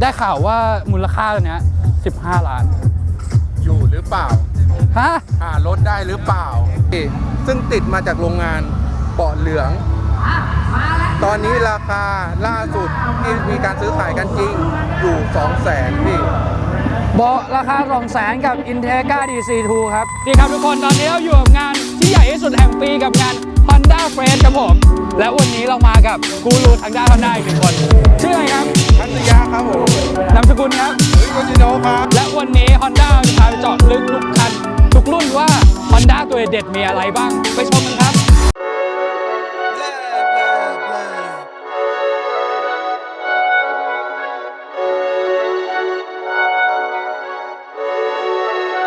ได้ข่าวว่ามูลค่าตัวเนี้ย15 ล้าน อยู่หรือเปล่า ฮะ หารถได้หรือเปล่า ซึ่งติดมาจากโรงงานเบาะเหลือง ตอนนี้ราคาล่าสุดที่มีการซื้อขายกันจริงอยู่2 0 0แสนพี่ เบาะราคา2 0 0แสนกับ Integra DC2 ครับนี่ครับทุกคนตอนนี้เราอยู่กับงานที่ใหญ่ที่สุดแห่งปีกับงาน Honda f r e s h ครับผม และวันนี้เรามากับกูรูทางด้าน Honda อีกหนึ่งคน ชื่ออะไรครับ ทัศยาครับผมนามสกุลครับเฮ้ยโคจิโนะครับ และวันนี้ Honda จะพาไปเจาะลึกทุกคัน ทุกรุ่นว่า Honda ตัวเด็ดมีอะไรบ้าง ไปชมกันครับ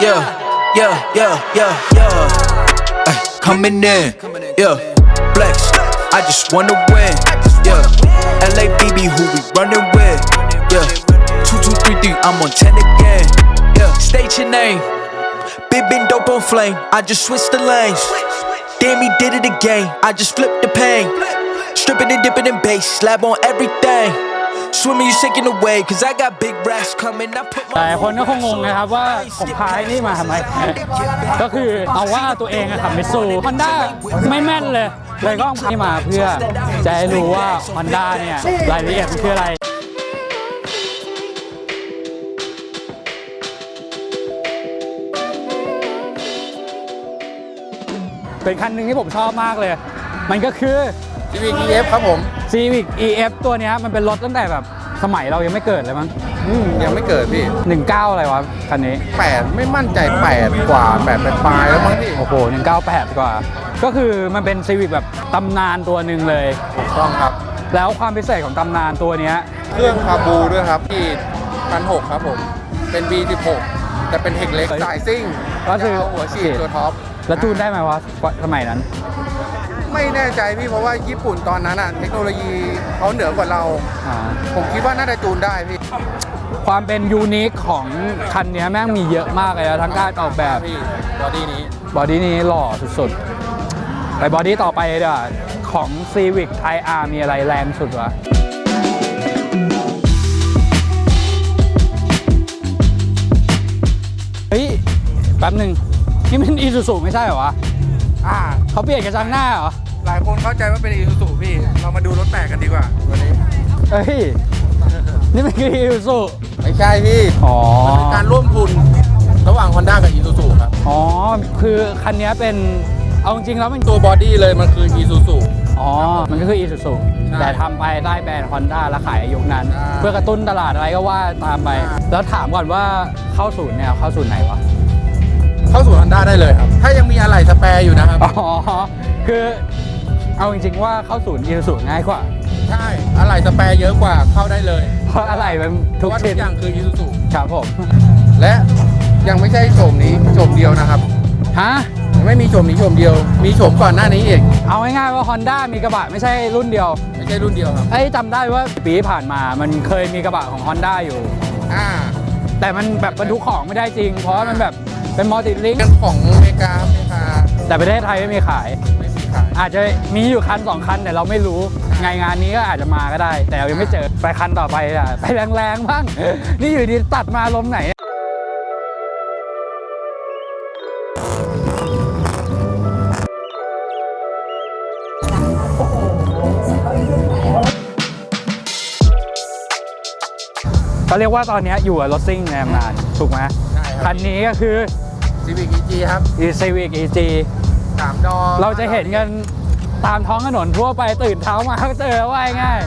Yeah, yeah, yeah, yeah, yeah. Ay, coming in, yeah. Flex, I just wanna win, yeah. LABB, who we running with, yeah. Two, two, three, three, I'm on ten again, yeah. State your name, big dope on flame. I just switched the lanes. Damn, he did it again. I just flipped the pain. Stripping and dipping in bass, slab on everything. Swimming, you shaking away, cause I got big racks coming. I put หลาย my คนก็คงงงนะครับว่าผมพายนี่มาทำไม ก็คือเอาว่าตัวเองอะขับมิตซูฮอนด้าไม่แม่นเลย เลยก็เอานี่มาเพื่อจะให้รู้ว่าฮอนด้าเนี่ยรายละเอียดมันคืออะไร เป็นคันหนึ่งที่ผมชอบมากเลย มันก็คือ ซีวีเอฟครับผม Civic EF ตัวเนี้ยมันเป็นรถตั้งแต่แบบสมัยเรายังไม่เกิดเลยมั้งอืมยังไม่เกิดพี่ 19 อะไรวะคันนี้ 8 ไม่มั่นใจ 8 กว่า8ปลายๆแล้วมั้งพี่โอ้โห198 กว่า ก็คือมันเป็น Civic แบบตำนานตัวหนึ่งเลยถูกต้องครับ แล้วความพิเศษของตำนานตัวเนี้ยเครื่องคาบูด้วยครับที่พันหกครับผม เป็น B16 แต่เป็นเฮกเล็กเฮ้ยสายซิ่งก็คือจะเอาหัวฉีดตัวท็อปแล้วจูนได้ไหมวะสมัยนั้น ไม่แน่ใจพี่เพราะว่าญี่ปุ่นตอนนั้นอะเทคโนโลยีเขาเหนือกว่าเรา อ่า ผมคิดว่าน่าจะจูนได้พี่ ความเป็นยูนิคของคันเนี้ยแม่งมีเยอะมากเลยนะทั้งการออกแบบพี่บอดี้นี้ บอดี้นี้หล่อสุดๆไปบอดี้ต่อไปเลยดีกว่าของ Civic Type R มีอะไรแรงสุดวะ เฮ้ย แป๊บหนึ่งนี่มันอีซูซูไม่ใช่เหรอวะ อ่า เขาเปลี่ยนกระจังหน้าเหรอ หลายคนเข้าใจว่าเป็นอีซูซูพี่ เรามาดูรถแปลกกันดีกว่าวันนี้เฮ้ย นี่มันคืออีซูซูไม่ใช่พี่อ๋อมันเป็นการร่วมทุนระหว่าง Honda กับ Isuzu ครับอ๋อ คือคันเนี้ยเป็น เอาจริงๆแล้วมันตัวบอดี้เลยมันคือ Isuzu อ๋อ มันก็คืออีซูซูใช่แต่ทำไปได้แบรนด์ฮอนด้าและขายในยุคนั้น ใช่เพื่อกระตุ้นตลาดอะไรก็ว่าตามไป ใช่ แล้วถามก่อนว่าเข้าศูนย์เนี่ยเข้าศูนย์ไหนวะ เข้าสู่ Honda ได้เลยครับ ถ้ายังมีอะไรสแปร์อยู่นะครับ อ๋อ คือเอาจริงๆว่าเข้าศูนย์อีซูซูง่ายกว่า ใช่อะไรสแปร์เยอะกว่าเข้าได้เลยเพราะอะไรมันเพทุกราะว่าทุชิ้กนอย่างคือ Isuzu ครับผมและยังไม่ใช่โฉมนี้โฉมเดียวนะครับฮะไม่มีโฉมนี้โฉมเดียว มีโฉมก่อนหน้านี้อีกเอาง่ายๆว่า Honda มีกระบะไม่ใช่รุ่นเดียว ไม่ใช่รุ่นเดียวครับไอ้ยจำได้ว่าปีที่ผ่านมามันเคยมีกระบะของ Honda อยู่ อ่า แต่มันแบบบรรทุกของไม่ได้จริง เพราะว่ามันแบบ เป็นมัลติลิงเรื่องของอเมริกาอเมริกาแต่ประเทศไทยไม่มีขาย ไม่มีขาย อาจจะมีอยู่คันสองคันแต่เราไม่รู้ไงงานนี้ก็อาจจะมาก็ได้ แต่เรายังไม่เจอไปคันต่อไปอะไปแรงๆบ้างนี่อยู่ดีตัดมาลมณ์ไหนเขาเรียกว่าตอนนี้อยู่กับรถซิ่งในตำนานถูกไหมใช่คคัรับนนี้ก็คือ Civic EG ครับ e Civic EG สามดอเราจะเห็นกันตามท้องถนนทั่วไปตื่นเช้ามาก็เจอว่าง่าย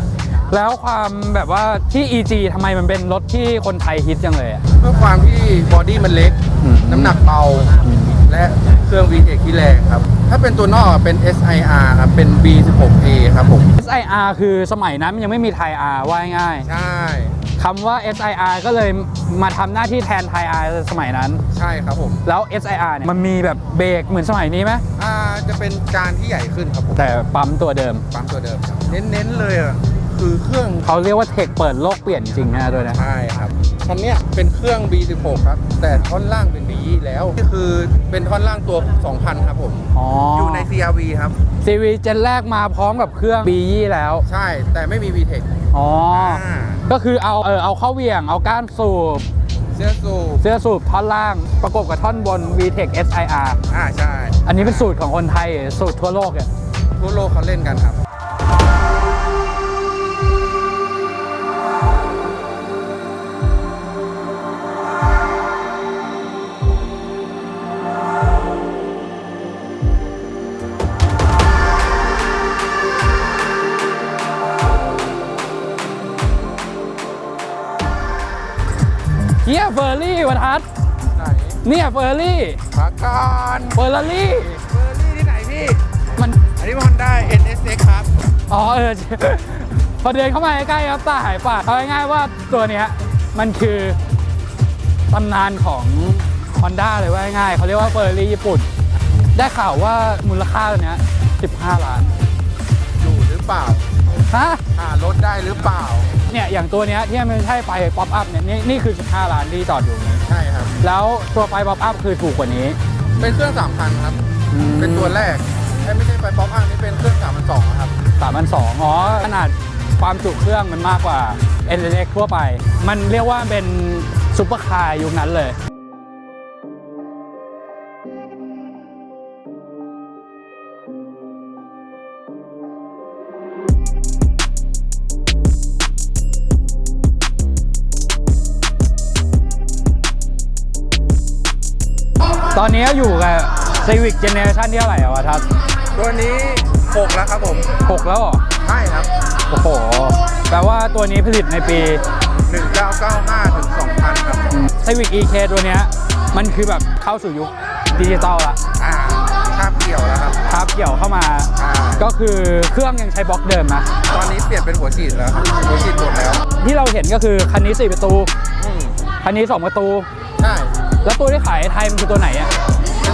ๆแล้วความแบบว่าที่ EG ทำไมมันเป็นรถที่คนไทยฮิตจังเลยอะเพื่อความที่บอดี้มันเล็ก อืม น้ำหนักเบา และเครื่อง VTEC ที่แรงครับ ถ้าเป็นตัวนอกเป็น SIR ครับเป็น B16A ครับผม SIR คือสมัยนั้นมันยังไม่มีไทย R ว่าง่ายใช่ๆ คำว่า SIR ก็เลยมาทำหน้าที่แทนไทย R สมัยนั้น ใช่ครับผมแล้ว SIR เนี่ยมันมีแบบเบรกเหมือนสมัยนี้ไหมอ่าจะเป็นจานที่ใหญ่ขึ้นครับผมแต่ปั๊มตัวเดิม ปั๊มตัวเดิมครับเน้นๆเลยอะคือเครื่องเขาเรียกว่าเทคเปิดโลกเปลี่ยนจริงนะด้วยนะ ใช่ครับคันเนี้ยเป็นเครื่อง B16 ครับ แต่ท่อนล่างเป็น B20 แล้วนี่คือเป็นท่อนล่างตัว 2,000 ครับผมอ๋อออยู่ใน CRV ครับ ซีวีเจนแรกมาพร้อมกับเครื่อง B ยี่แล้ว ใช่แต่ไม่มี VTEC อ๋ออ่า ก็คือเอาเออเอาเข้าเหวี่ยง เอาก้านสูบ เสื้อสูบเสื้อสูบท่อนล่างประกบกับท่อนบน VTEC SIR อ่าใช่ อันนี้เป็นสูตรของคนไทย สูตรทั่วโลกเนี่ย ทั่วโลกเขาเล่นกันครับ เฮียเฟอร์รี่วัทัศน์ไหนเนี่ยเฟอร์รี่ปากการเฟอร์รารี่เฟอร์รี่ที่ไหนพี่ มันอันนี้มันได้ NSX ครับ อ๋อเออ พอเดินเข้ามาใกล้ๆครับตาหายปากเอาง่ายๆว่าตัวเนี้ยมันคือตำนานของ Honda เลยว่าง่ายๆเขาเรียกว่าเฟอร์รี่ญี่ปุ่น ได้ข่าวว่ามูลค่าตัวเนี้ย15 ล้าน อยู่หรือเปล่า ฮะ หารถได้หรือเปล่า เนี่ยอย่างตัวเนี้ยที่มันใช่ไฟป๊อปอัพเนี่ยนี่นี่คือ 15 ล้านที่จอดอยู่นี้ ใช่ครับ แล้วตัวไฟป๊อปอัพคือถูกกว่านี้เป็นเครื่อง3,000ครับอืมเป็นตัวแรกเอ้ยไม่ใช่ไฟป๊อปอัพนี่เป็นเครื่อง3,200ครับสามพันสองอ๋อขนาดความจุเครื่องมันมากกว่า n s x ทั่วไป มันเรียกว่าเป็นซุปเปอร์คาร์ยุคนั้นเลย นนี้อยู่กับ Civic Generation ที่เท่าไหร่อะวะทัศน์ตัวนี้6แล้วครับผมหกแล้วเหรอใช่ครับ โอ้โห แปลว่าตัวนี้ผลิตในปี 1995 ถึง 2000 ครับ Civic EK ตัวเนี้ยมันคือแบบเข้าสู่ยุคดิจิตอลละอ่าคาบเกี่ยวแล้วครับ ครับเกี่ยวเข้ามา อ่า ก็คือเครื่องยังใช้บล็อกเดิมนะตอนนี้เปลี่ยนเป็นหัวฉีดแล้วครับหัวฉีดหมดแล้ว ที่เราเห็นก็คือคันนี้ 4 ประตู อืมคันนี้ 2 ประตู ใช่ แล้วตัวที่ขายในไทยมันคือตัวไหนอะเป็น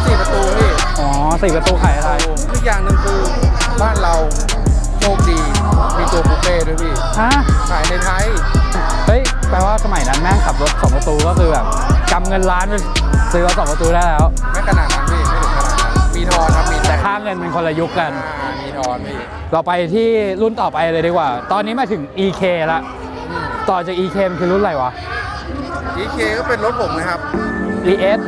สี่ประตูพี่อ๋อสี่ประตูขายในไทยอีกอย่างหนึ่งคือบ้านเราโชคดีมีตัวบุฟเฟ่ด้วยพี่ฮะขายในไทยเฮ้ยแปลว่าสมัยนั้นแม่งขับรถ2ประตูก็คือแบบกำเงินล้านไปซื้อรถสองประตูได้แล้วไม่ขนาดนั้นพี่ไม่ถึงขนาดนั้นมีทอนครับมีแต่ค่าเงินเป็นคนละยุคกันอ่ามีทอนพี่เราไปที่รุ่นต่อไปเลยดีกว่า ตอนนี้มาถึง EK ละอืมต่อจาก EK มันคือรุ่นอะไรวะ EK ก็เป็นรถผมนะครับ ES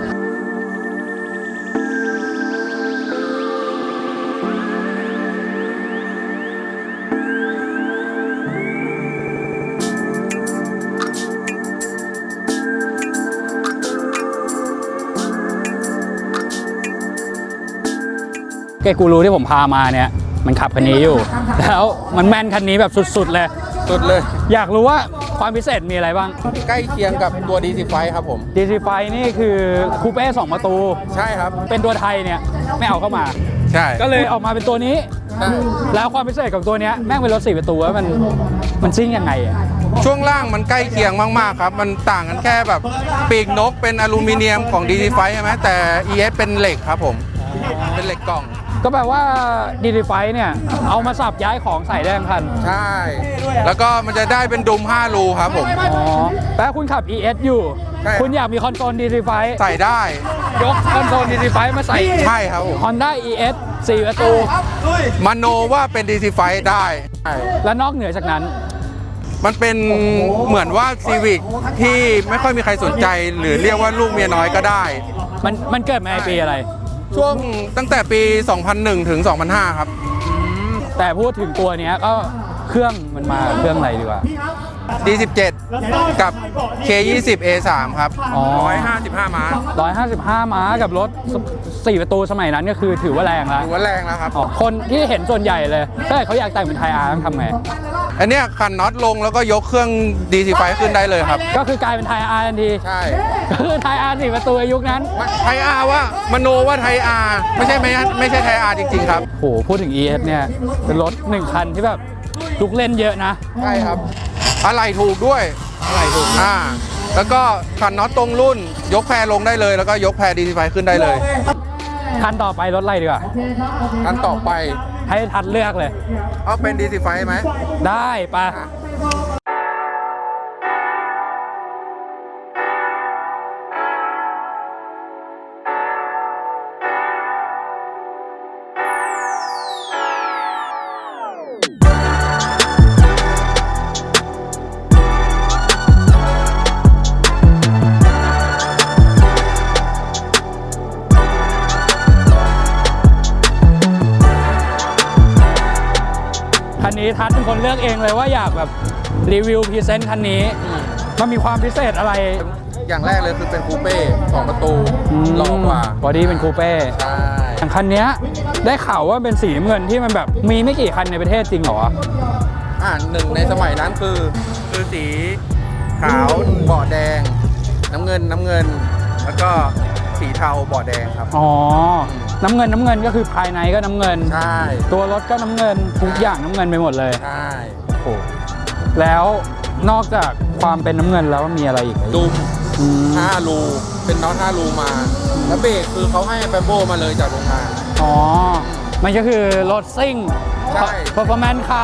กกูรู้ที่ผมพามาเนี่ย มันขับคันนี้อยู่ แล้วมันแม่นคันนี้แบบสุดๆเลย สุดเลย อยากรู้ว่าความพิเศษมีอะไรบ้าง ใกล้เคียงกับตัว DC5 ครับผม DC ไฟนี่คือคูเป้สองประตู ใช่ครับ เป็นตัวไทยเนี่ยไม่เอาเข้ามา ใช่ ก็เลยออกมาเป็นตัวนี้ใช่แล้วความพิเศษของตัวเนี้ยแม่งเป็นรถสี่ประตูแล้วมันมันซิ่งยังไงอะช่วงล่างมันใกล้เคียงมาก ๆ ครับ มันต่างกันแค่แบบปีกนกเป็นอลูมิเนียมของ DC5 ใช่ไหมแต่ ES เป็นเหล็กครับผม เป็นเหล็กกล่อง ก็แปลว่า DC ไฟเนี่ย เอามาสับย้ายของใส่ได้ทั้งคันใช่ แล้วก็มันจะได้เป็นดุม5รูครับผม อ๋อแปลว่าคุณขับ ES อยู่ ใช่ คุณอยากมีคอนโซล DC ไฟใส่ได้ ยกคอนโซล DC ไฟมาใส่ ใช่ครับผม Honda ES สี่ประตู มโนว่าเป็น DC5 ได้ใช่และนอกเหนือจากนั้น มันเป็นเหมือนว่าซีวิกที่ไม่ค่อยมีใครสนใจ หรือเรียกว่าลูกเมียน้อยก็ได้ มันมันเกิดมาในปีอะไร ช่วงตั้งแต่ปี 2001 ถึง 2005 ครับ แต่พูดถึงตัวเนี้ยก็ เครื่องมันมาเครื่องอะไรดีกว่า D17 กับ K20 A3 ครับอ๋อ 155 ม้า155 ม้ากับรถ 4 ประตูสมัยนั้นก็คือถือว่าแรงแล้วถือว่าแรงแล้วครับอ๋อคนที่เห็นส่วนใหญ่เลย ถ้าเกิดเขาอยากแต่งเป็นไทยอาร์ต้องทำไง อันเนี้ยขันน็อตลงแล้วก็ยกเครื่อง DC5 ขึ้นได้เลยครับ ก็คือกลายเป็นไทยอาร์ทันที ใช่ก็คือไทยอาร์สี่ประตูในยุคนั้น ไทยอาร์ว่ามโนว่าไทยอาร์ไม่ใช่ไม่ไม่ใช่ไทยอาร์จริงๆครับโหพูดถึง ES เนี่ยเป็นรถหนึ่งคันที่แบบ ลุกเล่นเยอะนะ ใช่ครับ อะไรถูกด้วย อะไรถูก อ่า แล้วก็ขันน็อตตรงรุ่น ยกแพรลงได้เลย แล้วก็ยกแพร DC5 ขึ้นได้เลย คันต่อไปรถอะไรดีกว่าคันต่อไปให้ทัดเลือกเลย เอาเป็น DC5 ไหม ได้ปะ อะเลยว่าอยากแบบรีวิวพรีเซนต์คันนี้ มันมีความพิเศษอะไรอย่างแรกเลยคือเป็นคูเป้สองประตูหล่อกว่าบอดี้เป็นคูเป้ใช่อย่างคันเนี้ยได้ข่าวว่าเป็นสีน้ำเงินที่มันแบบมีไม่กี่คันในประเทศจริงเหรอวะอ่าหนึ่งในสมัยนั้นคือ คือสีขาวเบาะแดง น้ำเงินน้ำเงิน แล้วก็ สีเทาเบาะแดงครับ อ๋อ น้ำเงินน้ำเงินก็คือภายในก็น้ำเงิน ใช่ ตัวรถก็น้ำเงินทุกอย่างน้ำเงินไปหมดเลยใช่ โอ้แล้วนอกจากความเป็นน้ำเงินแล้วมีอะไรอีกดุมอืมห้ารูเป็นน็อตห้ารูมา แล้วเบรกคือเขาให้แบมโบมาเลยจากโรงงาน อ๋อ มันก็คือรถซิ่งใช่ เพอร์ฟอร์แมนซ์ค่า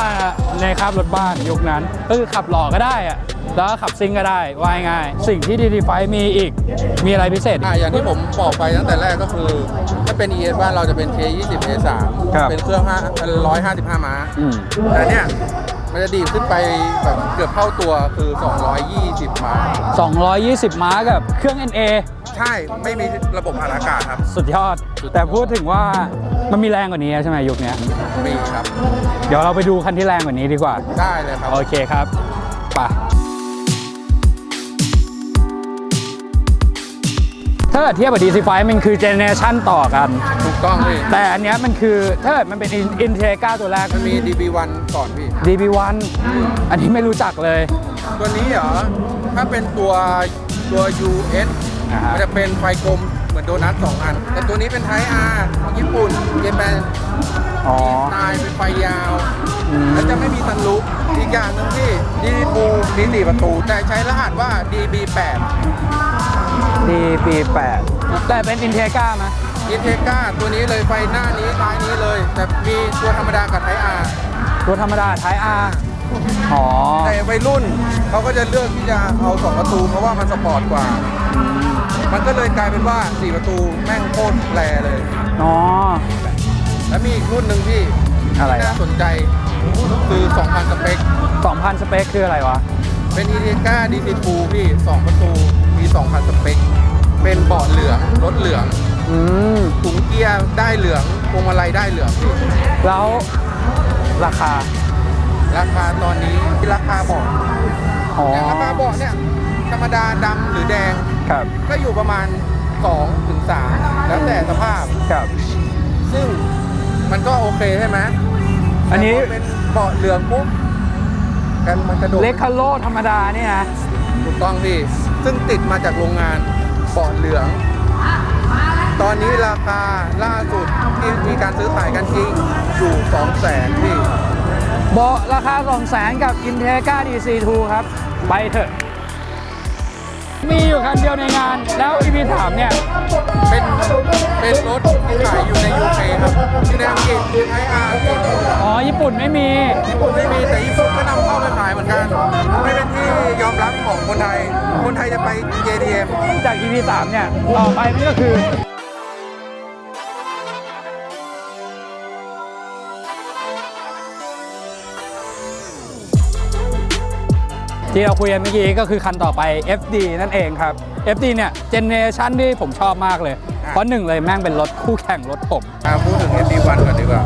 ในครับรถบ้านยุคนั้นก็คือขับหล่อก็ได้อะ แล้วก็ขับซิ่งก็ได้ว่ายง่าย สิ่งที่ดีดีไฟมีอีก มีอะไรพิเศษอีอ่ากอย่างที่ผมบอกไปตั้งแต่แรกก็คือ ถ้าเป็น ES บ้านเราจะเป็น K20 A3 ครับเป็นเครื่อง 5 155 ม้า อืม แต่เนี่ยมันจะดีดขึ้นไปแบบเกือบเท่าตัวคือ 220 ม้า 220 ม้ากับเครื่อง NA ใช่ไม่มีระบบผ่านอากาศครับ สุดยอด สุดยอด แต่พูดถึงว่ามันมีแรงกว่านี้ใช่ไหมยุคเนี้ยมีครับ เดี๋ยวเราไปดูคันที่แรงกว่านี้ดีกว่า ได้เลยครับ โอเคครับ ไป่ ถ้าเกิดเทียบกับ DC5 มันคือเจเนเรชันต่อกัน ถูกต้องพี่ แต่อันเนี้ยมันคือถ้าเกิดมันเป็นอินเทกาตัวแรก มันมี DB1 ก่อนพี่ DB1 อันนี้ไม่รู้จักเลย ตัวนี้เหรอ ถ้าเป็นตัวตัว US อ่าฮะ มันจะเป็นไฟกลมเหมือนโดนัทสองอัน แต่ตัวนี้เป็นไท R ของญี่ปุ่นเจแปนอ๋อ ตายเป็นไฟยาว อืม แล้วจะไม่มีซันรูฟอีกอย่างหนึ่งที่ดีบูมีสี่ประตู แต่ใช้รหัสว่า DB8 DB8 แต่เป็นอินเทกาไหมอินเทก้าตัวนี้เลยไฟหน้านี้ท้ายนี้เลย แต่มีตัวธรรมดากับไท R ตัวธรรมดาท้าย R อ๋อแต่วัยรุ่นเขาก็จะเลือกที่จะเอาสองประตู เพราะว่ามันสปอร์ตกว่า มันก็เลยกลายเป็นว่าสี่ประตูแม่งโคตรแรเลย อ๋อ แล้วมีอีกรุ่นหนึ่งที่อะไรที่啊น่าสนใจคือ 2,000 สเปค 2,000 สเปคคืออะไรวะ เป็นอีเทก้าดีซีทูพี่2ประตู มี2,000สเปค เป็นเบาะเหลือง รถเหลือง อืม ถุงเกียร์ได้เหลืองพวงมาลัยได้เหลืองพี่แล้วราคา ราคาตอนนี้ราคาเบาะอ๋ออย่างราคาเบาะเนี่ย ธรรมดาดำหรือแดง ครับ ก็อยู่ประมาณ2ถึง3แล้วแต่สภาพ ครับ ซึ่งมันก็โอเคใช่ไหมอันนี้แต่พเป็นเบาะเหลืองปุ๊บ กันมันกระโดดเล็กคาโลธรรมดาเนี่ยนะถูกต้องพี่ ซึ่งติดมาจากโรงงานเบาะเหลือง ตอนนี้ราคาล่าสุดที่มีการซื้อขายกันจริงอยู่2 0 0แสนพี่เบาะราคา2 0 0 0 0 0กับ Integra DC2 ครับ ไปเถอะ มีอยู่คันเดียวในงาน แล้ว EP ถามเนี่ย เป็นเป็นรถที่ขายอยู่ในยูเคครับอยู่ในอังกฤษอยู่ในอาร์อังกฤษอ๋อ ญี่ปุ่นไม่มี ญี่ปุ่นไม่มีแต่ญี่ปุ่นก็นำเข้าไปขายเหมือนกัน ไม่เป็นที่ยอมรับของคนไทย คนไทยจะไป JDM จาก EP 3เนี่ย ต่อไปนี่ก็คือ ที่เราคุยกันเมื่อกี้ก็คือคันต่อไป FD นั่นเองครับ FD เนี่ยเจเนเรชันที่ผมชอบมากเลย เพราะหนึ่งเลยแม่งเป็นรถคู่แข่งรถผมอ่าพูดถึง FD1 ก่อนดีกว่า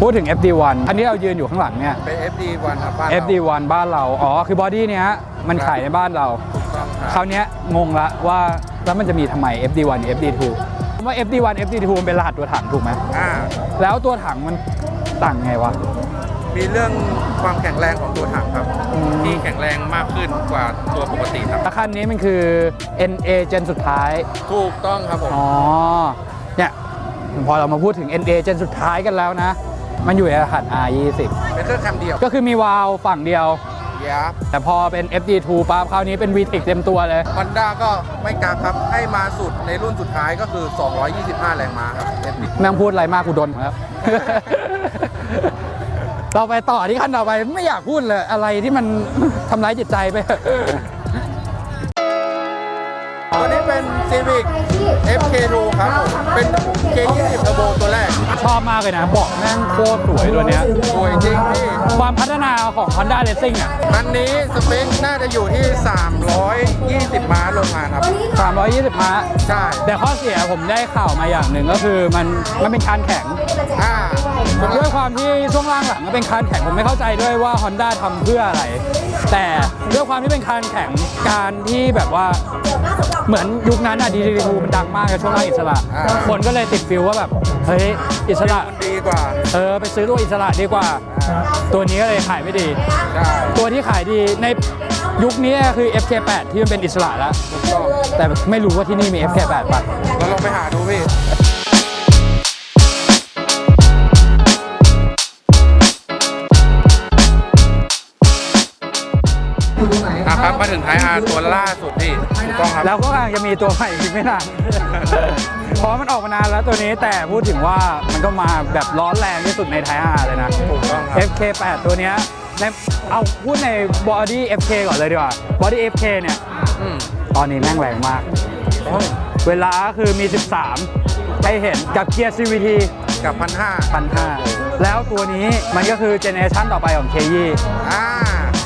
พูดถึง FD1 อันนี้เรายืนอยู่ข้างหลังเนี่ย เป็น FD1 ครับบ้านเรา FD1 บ้านเรา อ๋อ คือบอดี้เนี้ยมันขายในบ้านเรา ถูกต้องคครับราวเนี้ยงงละว่าแล้วมันจะมีทำไม FD1 FD2 ผมว่า FD1 FD2 มันเป็นรหัสตัวถังถูกไหม อ่า แล้วตัวถังมันต่างไงวะ มีเรื่องความแข็งแรงของตัวถังครับอืม ที่แข็งแรงมากขึ้นกว่าตัวปกติครับแล้วคันนี้มันคือ NA เจนสุดท้าย ถูกต้องครับผม อ๋อ เนี่ย พอเรามาพูดถึง NA เจนสุดท้ายกันแล้วนะ มันอยู่ในรหัส R20 เป็นเครื่องแคมเดียวก็คือมีวาล์วฝั่งเดียว ยับแต่พอเป็น FD2 ปั๊บคราวนี้เป็น VTEC เต็มตัวเลย ฮอนด้าก็ไม่กักครับ ให้มาสุดในรุ่นสุดท้ายก็คือ 225 แรงม้าครับ FD แม่งพูดอะไรมากกูโดนครับ เราไปต่อที่ขั้นต่อไปไม่อยากพูดเลยอะไรที่มันทำร้ายจิตใจไป Civic FK2 ครับผมเป็น K20 Turbo ตัวแรก ชอบมากเลยนะเบาะแม่งโคตรสวยตัวเนี้ย สวยจริงพี่ ความพัฒนาของ Honda Racing อะอันนี้สเปคน่าจะอยู่ที่ 320 ม้าโรงงานครับ 320ม้าใช่ แต่ข้อเสียผมได้ข่าวมาอย่างหนึ่งก็คือมันมันเป็นคานแข็ง อ่าด้วยความที่ช่วงล่างหลังมันเป็นคานแข็งผมไม่เข้าใจด้วยว่า Honda ทำเพื่ออะไร แต่ด้วยความที่เป็นคานแข็งการที่แบบว่าเหมือนยุคนั้นอะดีดีทูมันดังมากกับช่วงล่างอิสระ อ่า คนก็เลยติดฟิลว่าแบบเฮ้ยอิสระดีกว่าเออไปซื้อตัวอิสระดีกว่า ตัวนี้ก็เลยขายไม่ดี ใช่ตัวที่ขายดีในยุคนี้คือ FK8 ที่มันเป็นอิสระแล้ว ถูกต้องแต่ไม่รู้ว่าที่นี่มี FK8 ป่ะ เราลองไปหาดูพี่ อะครับมาถึงท้ายอาร์ตัวล่าสุดพี่ถูกต้องครับ แล้วก็กำลังจะมีตัวใหม่อีกไม่นาน เพราะมันออกมานานแล้วตัวนี้แต่พูดถึงว่ามันก็มาแบบร้อนแรงที่สุดในไทยอาเลยนะ ถูกต้องครับ FK8 ตัวเนี้ยในเอาพูดใน body FK ก่อนเลยดีกว่า body FK เนี่ยอืมตอนนี้แม่งแรงมากเวลาคือมี 13 ให้เห็นกับเกียร์ CVT กับพันห้าพันห้าแล้วตัวนี้มันก็คือเจเนอเรชันต่อไปของเคยีอ่า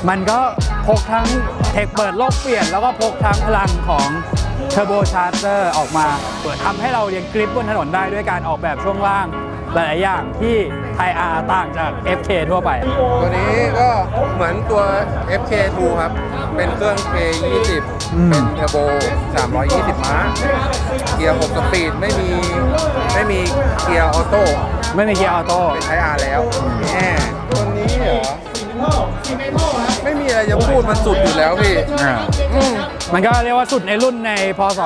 มันก็ พกทั้งเทคเปิดโลกเปลี่ยน แล้วก็พกทั้งพลังของเทอร์โบชาร์เจอร์ออกมาเปิดทำให้เรายังกริปบนถนนได้ด้วยการออกแบบช่วงล่างหลายๆอย่างที่ไทยอาต่างจาก FK ทั่วไป ตัวนี้ก็เหมือนตัว FK2 ครับ เป็นเครื่อง K20 อืมเป็นเทอร์โบ 320 ม้า เกียร์ 6 สปีด ไม่มี ไม่มีเกียร์ออโต้ ไม่มีเกียร์ออโต้ เป็นไทยอาร์แล้วแหมตัวนี้เหรอ ไม่มีอะไรจะพูดมันสุดอยู่แล้วพี่อืมมันก็เรียกว่าสุดในรุ่นในพศ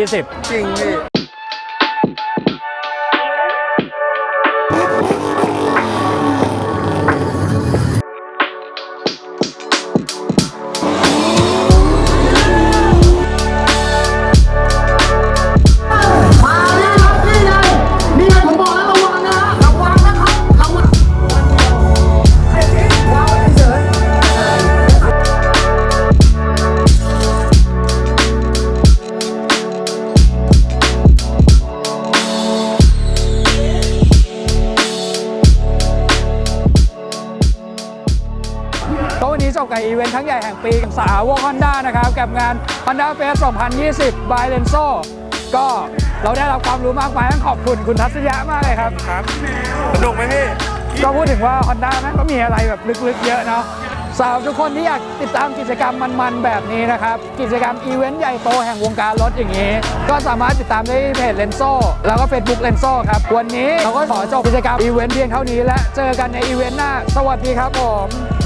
2020 จริงพี่ งใหญ่แห่งปีกับสาวก Honda นะครับ กับงาน Honda Fest 2020 by Lenso ก็เราได้รับความรู้มากมายต้องขอบคุณคุณทัศยะมากเลยครับ ครับสนุกไหมพี่ ก็พูดถึงว่า Honda แม่งก็มีอะไรแบบลึกๆเยอะเนาะสาวทุกคนที่อยากติดตามกิจกรรมมันๆแบบนี้นะครับ กิจกรรมอีเวนต์ใหญ่โตแห่งวงการรถอย่างนี้ ก็สามารถติดตามได้ที่เพจเลนโซแล้วก็ Facebook เลนโซครับ วันนี้เราก็ขอจบกิจกรรมอีเวนต์เพียงเท่านี้และเจอกันในอีเวนต์หน้า สวัสดีครับผม